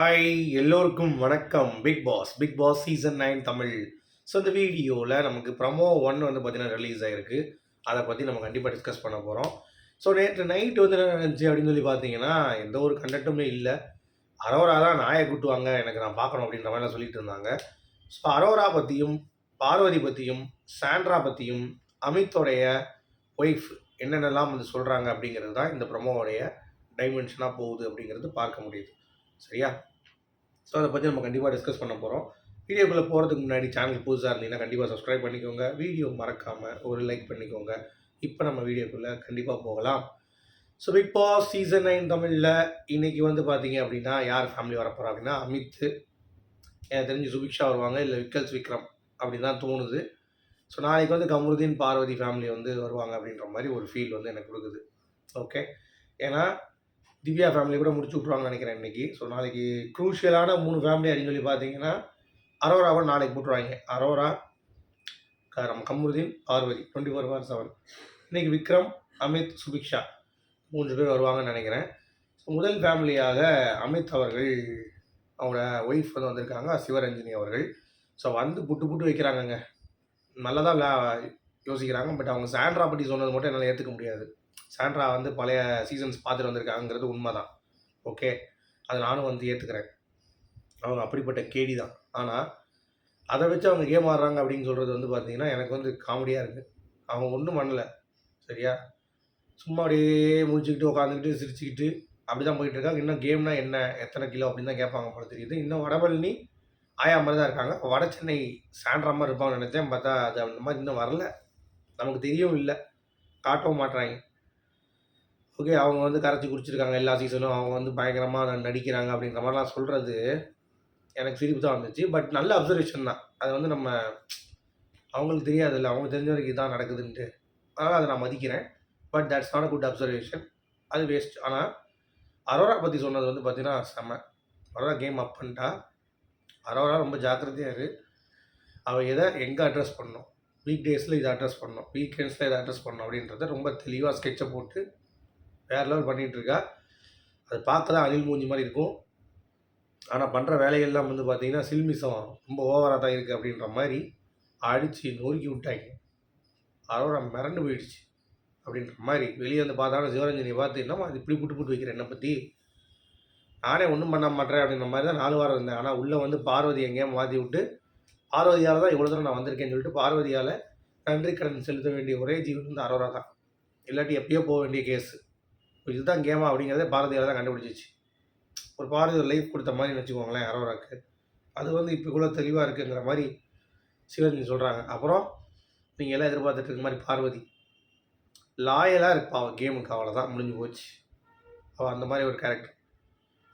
Hi எல்லோருக்கும் வணக்கம். Big boss big boss season nine Tamil. So இந்த வீடியோவில் நமக்கு ப்ரமோ ஒன் வந்து பார்த்தீங்கன்னா ரிலீஸ் ஆகிருக்கு அதை பற்றி நம்ம கண்டிப்பாக டிஸ்கஸ் பண்ண போகிறோம் ஸோ நேற்று நைட் வந்து என்ன நினச்சி அப்படின்னு சொல்லி பார்த்தீங்கன்னா எந்த ஒரு கண்டக்டுமே இல்லை. அரோரா தான் நாயை கூட்டுவாங்க. எனக்கு நான் பார்க்கணும் அப்படின்ற மாதிரிலாம் சொல்லிட்டு இருந்தாங்க. ஸோ அரோரா பற்றியும் பார்வதி பற்றியும் சாண்ட்ரா பற்றியும் அமித்தோடைய ஒய்ஃப் என்னென்னலாம் வந்து சொல்கிறாங்க அப்படிங்கிறது தான் இந்த ப்ரமோவுடைய டைமென்ஷனாக போகுது அப்படிங்கிறது பார்க்க முடியுது. சரியா? ஸோ அதை பற்றி நம்ம கண்டிப்பாக டிஸ்கஸ் பண்ண போகிறோம் வீடியோக்குள்ளே போகிறதுக்கு முன்னாடி சேனல் புதுசாக இருந்தீங்கன்னா கண்டிப்பாக சப்ஸ்கிரைப் பண்ணிக்கோங்க. வீடியோ மறக்காமல் ஒரு லைக் பண்ணிக்கோங்க. இப்போ நம்ம வீடியோக்குள்ளே கண்டிப்பாக போகலாம். So big boss season nine தமிழில் இன்றைக்கி வந்து பார்த்தீங்க அப்படின்னா யார் ஃபேமிலி வரப்போகிறா அப்படின்னா அமித். எனக்கு தெரிஞ்சு சுபிக்ஷா வருவாங்க இல்லை விக்கல்ஸ் விக்ரம் அப்படின்னு தான் தோணுது. ஸோ நாளைக்கு வந்து கமருதீன் பார்வதி ஃபேமிலி வந்து வருவாங்க அப்படின்ற மாதிரி ஒரு ஃபீல் வந்து எனக்கு கொடுக்குது. ஓகே ஏன்னா திவ்யா ஃபேமிலி கூட முடிச்சு விட்ருவாங்கன்னு நினைக்கிறேன் இன்னைக்கு. ஸோ நாளைக்கு க்ரூஷியலான மூணு ஃபேமிலி அப்படின்னு சொல்லி பார்த்தீங்கன்னா அரோராவை நாளைக்கு போட்டுருவாங்க. அரோரா நம்ம Kamarudeen Parvathi twenty four hour seven இன்றைக்கி விக்ரம் அமித் சுபிக்ஷா மூன்று பேர் வருவாங்கன்னு நினைக்கிறேன். ஸோ முதல் ஃபேமிலியாக அமித் அவர்கள் அவங்களோட ஒய்ஃப் வந்து வந்திருக்காங்க சிவரஞ்சினி அவர்கள். ஸோ வந்து புட்டு புட்டு வைக்கிறாங்கங்க. நல்லதாக லா- யோசிக்கிறாங்க. பட் அவங்க சாண்ட்ரா பற்றி சொன்னது மட்டும் என்னால் ஏற்றுக்க முடியாது. சாண்ட்ரா வந்து பழைய சீசன்ஸ் பார்த்துட்டு வந்திருக்காங்கிறது உண்மை தான் ஓகே அதை நானும் வந்து ஏற்றுக்கிறேன் அவங்க அப்படிப்பட்ட கேடி தான். ஆனால் அதை வச்சு அவங்க கேம் ஆடுறாங்க அப்படின்னு சொல்கிறது வந்து பார்த்தீங்கன்னா எனக்கு வந்து காமெடியாக இருக்குது அவங்க ஒன்றும் பண்ணலை. சரியா? சும்மா அப்படியே முடிச்சுக்கிட்டு உட்காந்துக்கிட்டு சிரிச்சுக்கிட்டு அப்படி தான் போயிட்டுருக்காங்க இன்னும் கேம்னா என்ன? எத்தனை கிலோ? அப்படின்னு தான் கேட்பாங்க போல தெரியுது. இன்னும் வடபழனி ஆயா மாதிரி தான் இருக்காங்க. வட சென்னை சாண்ட்ரா மாதிரி இருப்பாங்கன்னு நினச்சேன். பார்த்தா அது அந்த மாதிரி இன்னும் வரல. நமக்கு தெரியவும் இல்லை. காட்டவும் மாட்டுறாங்க ஓகே அவங்க வந்து கரைச்சி குடிச்சிருக்காங்க எல்லா சீசனும் அவங்க வந்து பயங்கரமாக நடிக்கிறாங்க அப்படின்ற மாதிரிலாம் சொல்கிறது எனக்கு சிரிப்பு தான் வந்துச்சு. பட் நல்ல அப்சர்வேஷன் தான். அது வந்து நம்ம அவங்களுக்கு தெரியாதுல்ல. அவங்க தெரிஞ்ச வரைக்கும் இதான் நடக்குதுன்ட்டு. அதனால் அதை நான் மதிக்கிறேன். But that's not a good observation அது வேஸ்ட் ஆனால் அரோரா பற்றி சொன்னது வந்து பார்த்தீங்கன்னா செம்ம அரோரா கேம் அப் பண்ணிட்டா அரோரா ரொம்ப ஜாக்கிரதையாக இரு. அவள் எதை எங்கே அட்ரஸ் பண்ணும் வீக் டேஸில் இதை அட்ரஸ் பண்ணணும். வீக்கெண்ட்ஸில் இதை அட்ரஸ் பண்ணணும் அப்படின்றத ரொம்ப தெளிவாக ஸ்கெட்சை போட்டு வேறு லெவல் பண்ணிகிட்ருக்கா. அது பார்க்க தான் அணில் மூஞ்சி மாதிரி இருக்கும். ஆனால் பண்ணுற வேலைகள்லாம் வந்து பார்த்தீங்கன்னா சில்மிசம் ரொம்ப ஓவராக தான் இருக்குது அப்படின்ற மாதிரி அடித்து நொறுக்கி விட்டாங்க. அதோட மிரண்டு போயிடுச்சு அப்படின்ற மாதிரி வெளியே வந்து பார்த்தாலும் சிவரஞ்சனியை பார்த்து என்னம்மா அது இப்படி புட்டு புட்டு வைக்கிறேன் என்னை பற்றி நானே ஒன்றும் பண்ண மாட்டேன் அப்படின்ற மாதிரி தான் நாலு வாரம் இருந்தேன். ஆனால் உள்ளே வந்து பார்வதி எங்கேயா மாற்றி விட்டு பார்வதியால் தான் இவ்வளோ தூரம் நான் வந்திருக்கேன்னு சொல்லிட்டு பார்வதியால் நன்றி கடன் செலுத்த வேண்டிய ஒரே ஜீவன் வந்து அரோரா தான். இல்லாட்டி எப்பயோ போக வேண்டிய கேஸு இதுதான் கேமா அப்படிங்கிறதே பாரதியால் தான் கண்டுபிடிச்சிச்சு. ஒரு பாரதி ஒரு லைஃப் கொடுத்த மாதிரி வச்சுக்கோங்களேன் அரோராக்கு. அது வந்து இப்போ கூட தெளிவாக இருக்குங்கிற மாதிரி சிவஜி சொல்கிறாங்க அப்புறம் நீங்கள் எல்லாம் எதிர்பார்த்துட்டு இருக்க மாதிரி பார்வதி. லாயலாக இருப்பா அவள் கேமுக்கு அவ்வளோதான் முடிஞ்சு போச்சு. அவள் அந்த மாதிரி ஒரு கேரக்டர்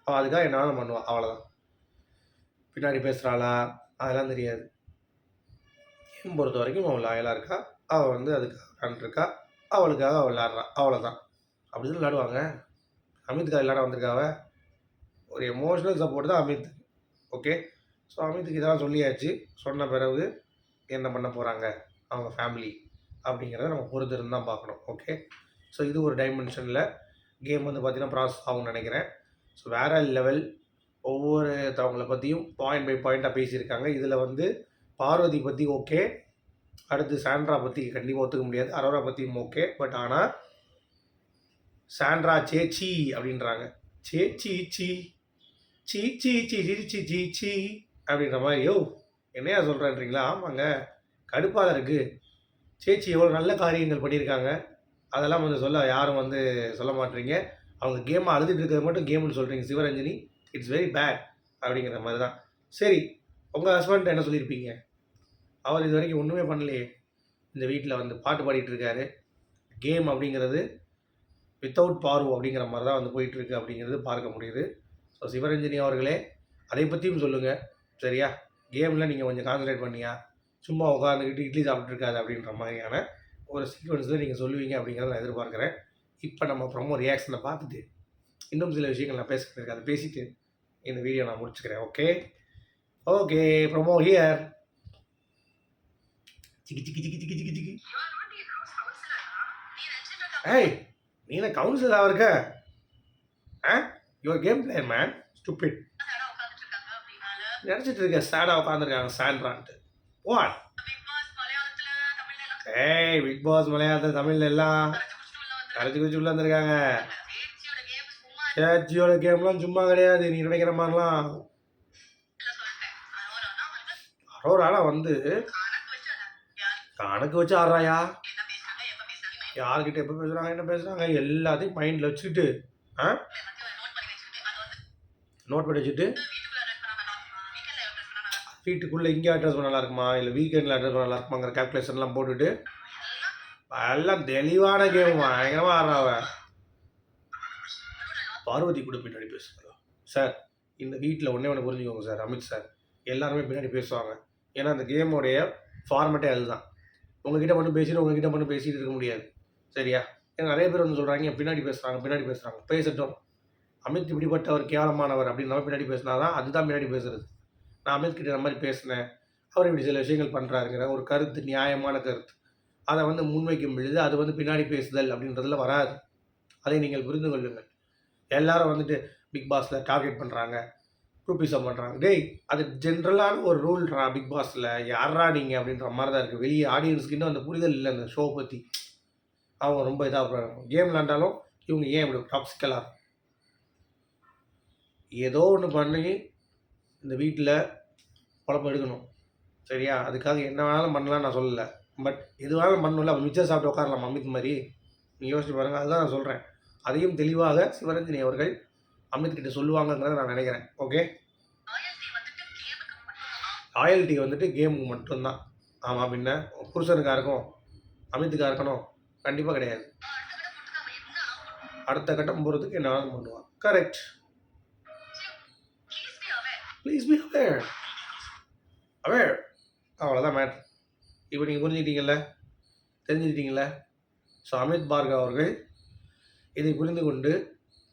அவள் அதுக்காக என்னாலும் பண்ணுவாள் அவ்வளோதான் பின்னாடி பேசுகிறாளா அதெல்லாம் தெரியாது. கேம் பொறுத்த வரைக்கும் அவள் லாயலாக இருக்கா? அவள் வந்து அதுக்காக விளாண்டுருக்கா அவளுக்காக அவள் விளாட்றா அவ்வளோதான் அப்படி தான் விளாடுவாங்க அமித்துக்காக விளாட வந்திருக்காவ? ஒரு எமோஷ்னல் சப்போர்ட் தான் அமித். ஓகே ஸோ அமித்துக்கு இதெல்லாம் சொல்லியாச்சு. சொன்ன பிறகு என்ன பண்ண போகிறாங்க அவங்க ஃபேமிலி அப்படிங்கிறத நம்ம பொறுத்து இருந்து தான் பார்க்கணும். ஓகே ஸோ இது ஒரு டைமென்ஷனில் கேம் வந்து பார்த்திங்கன்னா ப்ராசஸ் ஆகும்னு நினைக்கிறேன். ஸோ வேறு லெவல் ஒவ்வொரு தவங்களை பற்றியும் பாயிண்ட் பை பாயிண்ட்டாக பேசியிருக்காங்க. இதில் வந்து பார்வதி பற்றி ஓகே அடுத்து சாண்ட்ரா பற்றி கண்டிப்பாக ஒத்துக்க முடியாது. அரோரா பற்றியும் ஓகே பட் ஆனால் சாண்ட்ரா சேச்சி அப்படின்றாங்க. சேச்சி சி சீ. சீ சீ சி சி சி சி அப்படின்ற மாதிரி. யோ என்னையா சொல்கிறேன்றீங்களா ஆமாங்க. கடுப்பாக தான் இருக்குது சேச்சி எவ்வளோ நல்ல காரியங்கள் பண்ணியிருக்காங்க. அதெல்லாம் வந்து சொல்ல யாரும் வந்து சொல்ல மாட்டீங்க. அவங்க கேமை அழுதுட்டு இருக்கிறது மட்டும் கேம்னு சொல்கிறீங்க சிவரஞ்சனி. இட்ஸ் வெரி பேட் அப்படிங்கிற மாதிரி தான். சரி உங்கள் ஹஸ்பண்ட் என்ன சொல்லியிருப்பீங்க? அவர் இது வரைக்கும் ஒன்றுமே பண்ணலையே. இந்த வீட்டில் வந்து பாட்டு பாடிட்டு இருக்காரு. கேம் அப்படிங்கிறது வித்தவுட் பார்வோ அப்படிங்கிற மாதிரி தான் வந்து போயிட்டுருக்கு அப்படிங்கிறது பார்க்க முடியுது. ஸோ சிவரஞ்சனி அவர்களே அதை பற்றியும் சொல்லுங்கள் சரியா? கேமில் நீங்கள் கொஞ்சம் கான்சன்ட்ரேட் பண்ணியா? சும்மா உட்காந்துக்கிட்டு இட்லி சாப்பிட்டு இருக்காது அப்படின்ற மாதிரியான ஒரு சீக்வன்ஸில் நீங்கள் சொல்லுவீங்க அப்படிங்கிறத நான் எதிர்பார்க்குறேன். இப்போ நம்ம ப்ரொமோ ரியாக்ஷனை பார்த்துட்டு இன்னும் சில விஷயங்கள் நான் பேசிக்கிட்டு அதை பேசிட்டு இந்த வீடியோ நான் முடிச்சுக்கிறேன். ஓகே ஓகே ப்ரொமோ ஹியர் சிக்கி சிக்கி சிக்கி சிக்கி சிக்கி சிக்கி. ஏய் நீ என்ன கவுன்சிலராக இருக்க? ஆ? Your game player man stupid நினச்சிட்டு இருக்க சேடாக உட்காந்துருக்காங்க சாண்ட்ரான்ட்டு. வாட் ஏய் பிக் பாஸ் மலையாளத்தில் தமிழ்ல எல்லாம் கரைச்சி குடிச்சு உள்ள வந்திருக்காங்க. சேச்சியோட கேம்லாம் சும்மா கிடையாது நீ நினைக்கிற மாதிரிலாம். அரோராலாம் வந்து? கணக்கு வச்சு ஆடுறாயா? யார்கிட்ட எப்போ பேசுகிறாங்க என்ன பேசுகிறாங்க எல்லாத்தையும் மைண்டில் வச்சுக்கிட்டு ஆ? நோட் பண்ணி வச்சுட்டு வீட்டுக்குள்ளே இங்கே அட்ரஸ் பண்ண நல்லா இருக்குமா இல்லை வீக்கெண்டில் அட்ரஸ் பண்ண நல்லா இருக்குமாங்கிற கேல்குலேஷன்லாம் போட்டுட்டு எல்லாம் தெளிவான கேம் பயங்கரமாக ஆடுறாவன் பார்வதி கூட பின்னாடி பேசுகிறா சார் இந்த வீட்டில் ஒன்றே ஒன்று புரிஞ்சுக்கோங்க சார் அமித் சார் எல்லாருமே பின்னாடி பேசுவாங்க. ஏன்னா அந்த கேமோடைய ஃபார்மேட்டே அதுதான். உங்ககிட்ட மட்டும் பேசிட்டு உங்ககிட்ட மட்டும் பேசிகிட்டு இருக்க முடியாது. சரியா? ஏன்னா நிறைய பேர் வந்து சொல்கிறாங்க பின்னாடி பேசுகிறாங்க பின்னாடி பேசுகிறாங்க பேசட்டும். அமித் இப்படிப்பட்டவர் கேவலமானவர் அப்படின்னு நம்ம பின்னாடி பேசினா தான் அதுதான் பின்னாடி பேசுறது. நான் அமித் கிட்ட இந்த மாதிரி பேசினேன். அவர் இப்படி சில விஷயங்கள் பண்ணுறாருங்கிற ஒரு கருத்து நியாயமான கருத்து. அதை வந்து முன்வைக்கும் பொழுது அது வந்து பின்னாடி பேசுதல் அப்படின்றதுல வராது. அதை நீங்கள் புரிந்து கொள்ளுங்கள். எல்லாரும் வந்துட்டு பிக் பாஸில் டார்கெட் பண்ணுறாங்க குரூப்பிசம் பண்ணுறாங்க டேய் அது ஜென்ரலான ஒரு ரூல்ரா பிக் பாஸில் யாரா நீங்கள் அப்படின்ற மாதிரி தான் இருக்குது வெளியே ஆடியன்ஸ்க்கு இன்னும் அந்த புரிதல் இல்லை அந்த ஷோ பற்றி அவங்க ரொம்ப இதாக கேம் விளாண்டாலும் இவங்க ஏன் இப்படி டாக்ஸிக்கலாக ஏதோ ஒன்று பண்ணி இந்த வீட்டில் குழப்பம் எடுக்கணும். சரியா? அதுக்காக என்ன வேணாலும் பண்ணலாம் நான் சொல்லலை. பட் எது வேணாலும் பண்ணல அவன் மிச்சம் சாப்பிட்டு உட்காரலாம் அமித் மாதிரி. நீ யோசிச்சு பாருங்கள் அதுதான் நான் சொல்கிறேன் அதையும் தெளிவாக சிவரஞ்சனி அவர்கள் அமித் கிட்ட சொல்லுவாங்கங்கிறத நான் நினைக்கிறேன். ஓகே ராயல்ட்டி வந்துட்டு கேமுக்கு மட்டும்தான். ஆமாம் பின்ன புருஷனுக்காக இருக்கும் அமித்துக்கா இருக்கணும். கண்டிப்பாக கிடையாது. அடுத்த கட்டம் போகிறதுக்கு என்ன பண்ணுவான் correct please be aware aware அவ்வளோதான் மேட்ரு இப்போ நீங்கள் புரிஞ்சுக்கிட்டீங்கல்ல? தெரிஞ்சுக்கிட்டீங்கல்ல? ஸோ அமித் பார்கவ் அவர்கள் இதை புரிந்து கொண்டு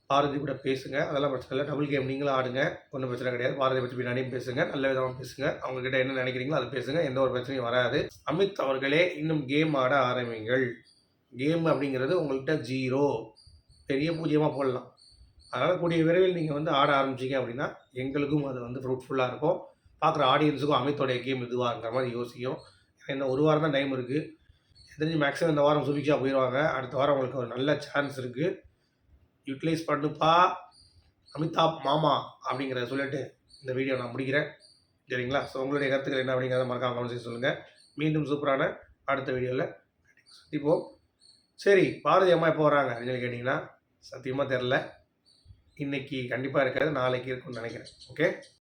பாரதி கூட பேசுங்க. அதெல்லாம் பிரச்சனை இல்லை. டபுள் கேம் நீங்களும் ஆடுங்க. ஒன்றும் பிரச்சனை கிடையாது. பாரதி பற்றி பின்னாடியும் பேசுங்க. நல்ல விதமாக பேசுங்க. அவங்கக்கிட்ட என்ன நினைக்கிறீங்களோ அதை பேசுங்க. எந்த ஒரு பிரச்சனையும் வராது. அமித் அவர்களே இன்னும் கேம் ஆட ஆரம்பிங்கள். கேம் அப்படிங்கிறது உங்கள்கிட்ட ஜீரோ பெரிய பூஜ்ஜியமாக போடலாம். அதனால் கூடிய விரைவில் நீங்கள் வந்து ஆட ஆரம்பிச்சிங்க அப்படின்னா எங்களுக்கும் அது வந்து ஃப்ரூட்ஃபுல்லாக இருக்கும். பார்க்குற ஆடியன்ஸுக்கும் அமித்தோடைய கேம் இதுவாகிற மாதிரி யோசிக்கும். இன்னும் ஒரு வாரம் தான் டைம் இருக்குது தெரிஞ்சு மேக்ஸிமம் இந்த வாரம் சுபிக்ஷா போயிடுவாங்க அடுத்த வாரம் உங்களுக்கு ஒரு நல்ல சான்ஸ் இருக்குது யூட்டிலைஸ் பண்ணுப்பா அமிதாப் மாமா அப்படிங்கிறத சொல்லிட்டு இந்த வீடியோ நான் முடிக்கிறேன். சரிங்களா? ஸோ உங்களுடைய கருத்துக்கள் என்ன அப்படிங்கிறத மறக்காமல் கவனிச்சு சொல்லுங்கள் மீண்டும் சூப்பரான அடுத்த வீடியோவில் சந்திப்போம். சரி பாரதி அம்மா எப்போ வராங்க அப்படின்னு சொல்லி கேட்டிங்கன்னா சத்தியமாக தெரில இன்னைக்கு கண்டிப்பாக இருக்காது நாளைக்கு இருக்கும்னு நினைக்கிறேன். ஓகே